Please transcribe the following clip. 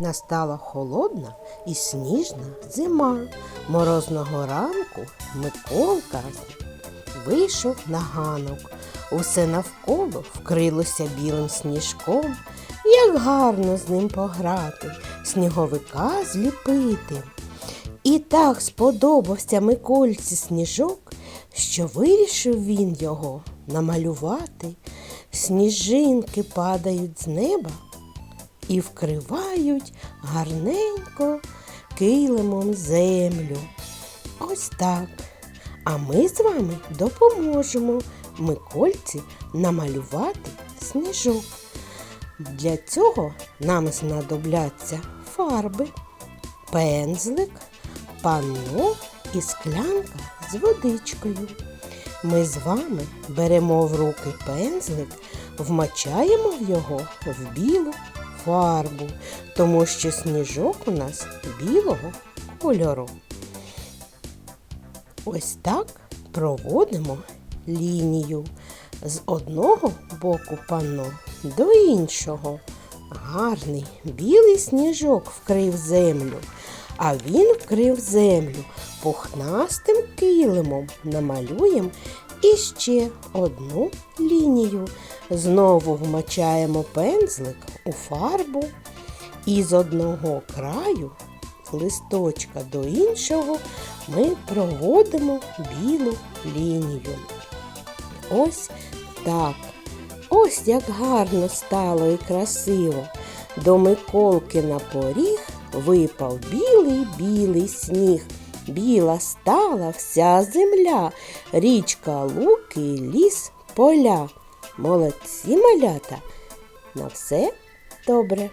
Настала холодна і сніжна зима. Морозного ранку Миколка вийшов на ганок. Усе навколо вкрилося білим сніжком. Як гарно з ним пограти, сніговика зліпити. І так сподобався Микольці сніжок, що вирішив він його намалювати. Сніжинки падають з неба і вкривають гарненько килимом землю. Ось так. А ми з вами допоможемо Микольці намалювати сніжок. Для цього нам знадобляться фарби, пензлик, панно і склянка з водичкою. Ми з вами беремо в руки пензлик, вмочаємо в його в білу фарбу, тому що сніжок у нас білого кольору. Ось так проводимо лінію з одного боку панно до іншого. Гарний білий сніжок вкрив землю, а він вкрив землю пухнастим килимом. Намалюємо іще одну лінію. Знову вмочаємо пензлик у фарбу і з одного краю листочка до іншого ми проводимо білу лінію. Ось так. Ось як гарно стало і красиво. До Миколки на поріг випав білий-білий сніг. Біла стала вся земля, річка, луки, ліс, поля. Молодці малята. На все добре.